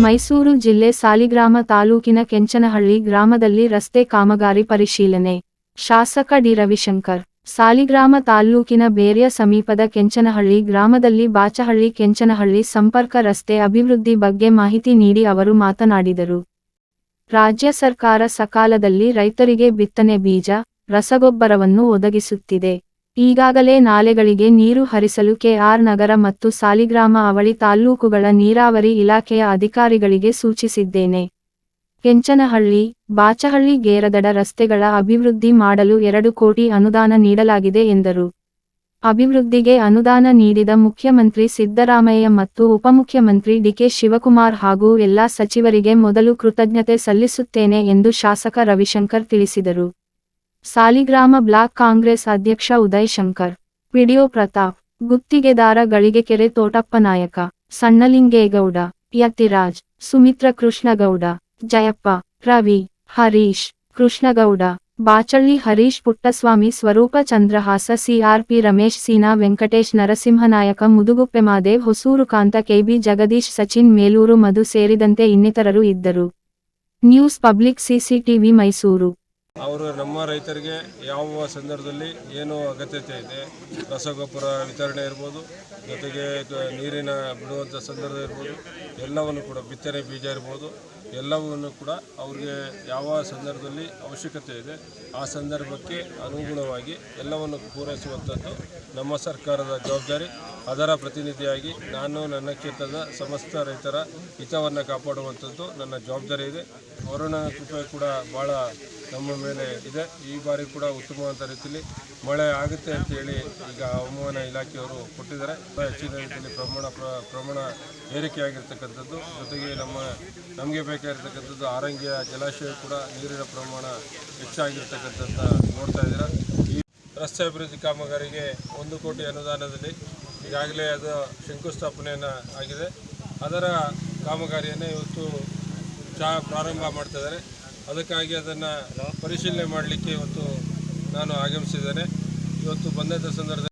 ಮೈಸೂರು ಜಿಲ್ಲೆ ಸಾಲಿಗ್ರಾಮ ತಾಲೂಕಿನ ಕೆಂಚನಹಳ್ಳಿ ಗ್ರಾಮದಲ್ಲಿ ರಸ್ತೆ ಕಾಮಗಾರಿ ಪರಿಶೀಲನೆ. ಶಾಸಕ ಡಿ. ರವಿಶಂಕರ್, ಸಾಲಿಗ್ರಾಮ ತಾಲೂಕಿನ ಬೇರ್ಯ ಸಮೀಪದ ಕೆಂಚನಹಳ್ಳಿ ಗ್ರಾಮದಲ್ಲಿ ಬಾಚಹಳ್ಳಿ ಕೆಂಚನಹಳ್ಳಿ ಸಂಪರ್ಕ ರಸ್ತೆ ಅಭಿವೃದ್ಧಿ ಬಗ್ಗೆ ಮಾಹಿತಿ ನೀಡಿ ಅವರು ಮಾತನಾಡಿದರು. ರಾಜ್ಯ ಸರ್ಕಾರ ಸಕಾಲದಲ್ಲಿ ರೈತರಿಗೆ ಬಿತ್ತನೆ ಬೀಜ, ರಸಗೊಬ್ಬರವನ್ನು ಒದಗಿಸುತ್ತಿದೆ. ಈಗಾಗಲೇ ನಾಲೆಗಳಿಗೆ ನೀರು ಹರಿಸಲು ಕೆಆರ್ ನಗರ ಮತ್ತು ಸಾಲಿಗ್ರಾಮ ಅವಳಿ ತಾಲ್ಲೂಕುಗಳ ನೀರಾವರಿ ಇಲಾಖೆಯ ಅಧಿಕಾರಿಗಳಿಗೆ ಸೂಚಿಸಿದ್ದೇನೆ. ಕೆಂಚನಹಳ್ಳಿ, ಬಾಚಹಳ್ಳಿ ಗೇರದಡ ರಸ್ತೆಗಳ ಅಭಿವೃದ್ಧಿ ಮಾಡಲು ಎರಡು ಕೋಟಿ ಅನುದಾನ ನೀಡಲಾಗಿದೆ ಎಂದರು. ಅಭಿವೃದ್ಧಿಗೆ ಅನುದಾನ ನೀಡಿದ ಮುಖ್ಯಮಂತ್ರಿ ಸಿದ್ದರಾಮಯ್ಯ ಮತ್ತು ಉಪಮುಖ್ಯಮಂತ್ರಿ ಡಿಕೆ ಶಿವಕುಮಾರ್ ಹಾಗೂ ಎಲ್ಲಾ ಸಚಿವರಿಗೆ ಮೊದಲು ಕೃತಜ್ಞತೆ ಸಲ್ಲಿಸುತ್ತೇನೆ ಎಂದು ಶಾಸಕ ರವಿಶಂಕರ್ ತಿಳಿಸಿದರು. ಸಾಲಿಗ್ರಾಮ ಬ್ಲಾಕ್ ಕಾಂಗ್ರೆಸ್ ಅಧ್ಯಕ್ಷ ಉದಯ್ ಶಂಕರ್ ವಿಡಿಯೋ ಪ್ರತಾಪ್, ಗುತ್ತಿಗೆದಾರ ತೋಟಪ್ಪ ತೋಟಪ್ಪನಾಯಕ ಸಣ್ಣಲಿಂಗೇಗೌಡ, ಯತಿರಾಜ್, ಸುಮಿತ್ರ ಕೃಷ್ಣಗೌಡ, ಜಯಪ್ಪ, ರವಿ, ಹರೀಶ್ ಕೃಷ್ಣಗೌಡ, ಬಾಚಳ್ಳಿ ಹರೀಶ್ ಪುಟ್ಟಸ್ವಾಮಿ ಸ್ವರೂಪ ಚಂದ್ರಹಾಸ ಸಿಆರ್ಪಿ ರಮೇಶ್ ಸೀನಾ ವೆಂಕಟೇಶ್ ನರಸಿಂಹನಾಯಕ ಮುದುಗುಪ್ಪೆ ಮಾದೇವ್ ಹೊಸೂರು ಕಾಂತ ಕೆಬಿ ಜಗದೀಶ್ ಸಚಿನ್ ಮೇಲೂರು ಮಧು ಸೇರಿದಂತೆ ಇನ್ನಿತರರು ಇದ್ದರು. News public CCTV Mysuru. ಅವರು ನಮ್ಮ ರೈತರಿಗೆ ಯಾವ ಸಂದರ್ಭದಲ್ಲಿ ಏನು ಅಗತ್ಯತೆ ಇದೆ, ರಸಗೊಬ್ಬರ ವಿತರಣೆ ಇರ್ಬೋದು, ಜೊತೆಗೆ ನೀರಿನ ಬಿಡುವಂಥ ಸಂದರ್ಭ ಇರ್ಬೋದು, ಎಲ್ಲವನ್ನು ಕೂಡ ಬಿತ್ತನೆ ಬೀಜ ಇರ್ಬೋದು. ಎಲ್ಲವನ್ನು ಕೂಡ ಅವ್ರಿಗೆ ಯಾವ ಸಂದರ್ಭದಲ್ಲಿ ಅವಶ್ಯಕತೆ ಇದೆ, ಆ ಸಂದರ್ಭಕ್ಕೆ ಅನುಗುಣವಾಗಿ ಎಲ್ಲವನ್ನು ಪೂರೈಸುವಂಥದ್ದು ನಮ್ಮ ಸರ್ಕಾರದ ಜವಾಬ್ದಾರಿ. ಅದರ ಪ್ರತಿನಿಧಿಯಾಗಿ ನಾನು ನನ್ನ ಕ್ಷೇತ್ರದ ಸಮಸ್ತ ರೈತರ ಹಿತವನ್ನು ಕಾಪಾಡುವಂಥದ್ದು ನನ್ನ ಜವಾಬ್ದಾರಿ ಇದೆ. ವರುಣ ಕೃಪೆ ಕೂಡ ಭಾಳ ನಮ್ಮ ಮೇಲೆ ಇದೆ. ಈ ಬಾರಿ ಕೂಡ ಉತ್ತಮವಾದ ರೀತಿಯಲ್ಲಿ ಮಳೆ ಆಗುತ್ತೆ ಅಂತೇಳಿ ಈಗ ಹವಾಮಾನ ಇಲಾಖೆಯವರು ಕೊಟ್ಟಿದ್ದಾರೆ. ಹೆಚ್ಚಿನ ರೀತಿಯಲ್ಲಿ ಪ್ರಮಾಣ ಪ್ರ- ಪ್ರಮಾಣ ಏರಿಕೆಯಾಗಿರ್ತಕ್ಕಂಥದ್ದು. ಜೊತೆಗೆ ನಮ್ಮ, ನಮಗೆ ಬೇಕಾಗಿರ್ತಕ್ಕಂಥದ್ದು ಆರಂಗ್ಯ ಜಲಾಶಯ ಕೂಡ ನೀರಿನ ಪ್ರಮಾಣ ಹೆಚ್ಚಾಗಿರ್ತಕ್ಕಂಥದ್ದು ನೋಡ್ತಾ ಇದ್ದೀರಾ. ಈ ರಸ್ತೆ ಅಭಿವೃದ್ಧಿ ಕಾಮಗಾರಿಗೆ ಒಂದು ಕೋಟಿ ಅನುದಾನದಲ್ಲಿ ಈಗಾಗಲೇ ಅದು ಶಂಕುಸ್ಥಾಪನೆಯನ್ನು ಆಗಿದೆ. ಅದರ ಕಾಮಗಾರಿಯನ್ನು ಇವತ್ತು ಚಾ ಪ್ರಾರಂಭ ಮಾಡ್ತಾ ಇದ್ದಾರೆ. ಅದಕ್ಕಾಗಿ ಅದನ್ನು ಪರಿಶೀಲನೆ ಮಾಡಲಿಕ್ಕೆ ಇವತ್ತು ನಾನು ಆಗಮಿಸಿದ್ದೇನೆ. ಇವತ್ತು ಬಂದಂಥ ಸಂದರ್ಭದಲ್ಲಿ